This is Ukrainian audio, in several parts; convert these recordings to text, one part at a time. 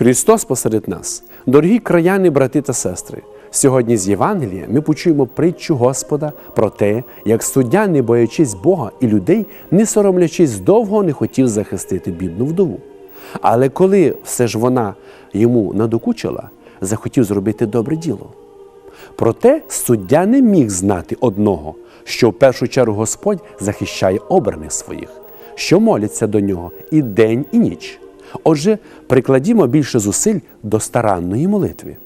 Христос посеред нас, дорогі краяни, брати та сестри. Сьогодні з Євангелія ми почуємо притчу Господа про те, як суддя, не боячись Бога і людей, не соромлячись довго, не хотів захистити бідну вдову. Але коли все ж вона йому надокучила, захотів зробити добре діло. Проте суддя не міг знати одного, що в першу чергу Господь захищає обраних своїх, що моляться до нього і день, і ніч. Отже, прикладімо більше зусиль до старанної молитви.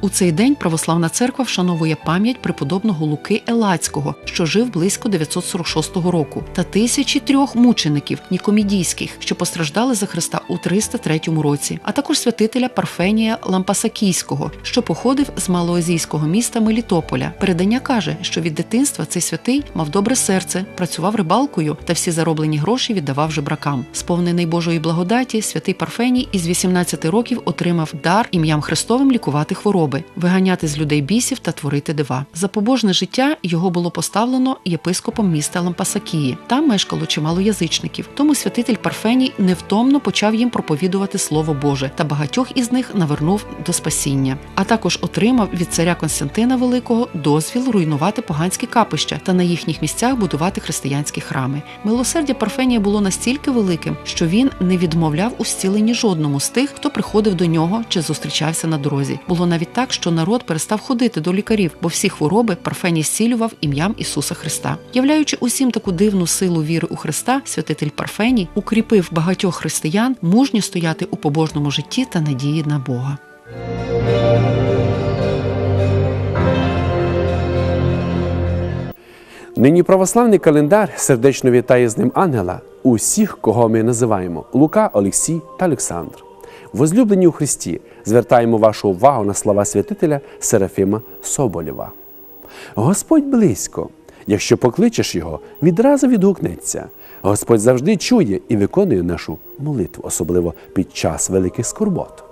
У цей день православна церква вшановує пам'ять преподобного Луки Елацького, що жив близько 946 року, та тисячі трьох мучеників нікомідійських, що постраждали за Христа у 303 році, а також святителя Парфенія Лампасакійського, що походив з малоазійського міста Мелітополя. Передання каже, що від дитинства цей святий мав добре серце, працював рибалкою та всі зароблені гроші віддавав жебракам. Сповнений Божої благодаті, святий Парфеній із 18 років отримав дар ім'ям Христовим лікувати хвороби, виганяти з людей бісів та творити дива. За побожне життя його було поставлено єпископом міста Лампасакії. Там мешкало чимало язичників. Тому святитель Парфеній невтомно почав їм проповідувати Слово Боже та багатьох із них навернув до спасіння. А також отримав від царя Константина Великого дозвіл руйнувати поганські капища та на їхніх місцях будувати християнські храми. Милосердя Парфенія було настільки великим, що він не відмовляв у зціленні жодному з тих, хто приходив до нього чи зустрічався на дорозі. Було навіть так, що народ перестав ходити до лікарів, бо всі хвороби Парфеній зцілював ім'ям Ісуса Христа. Являючи усім таку дивну силу віри у Христа, святитель Парфеній укріпив багатьох християн мужньо стояти у побожному житті та надії на Бога. Нині православний календар сердечно вітає з ним ангела усіх, кого ми називаємо Лука, Олексій та Олександр. Возлюблені у Христі, звертаємо вашу увагу на слова святителя Серафима Соболєва. Господь близько. Якщо покличеш його, відразу відгукнеться. Господь завжди чує і виконує нашу молитву, особливо під час великих скорбот.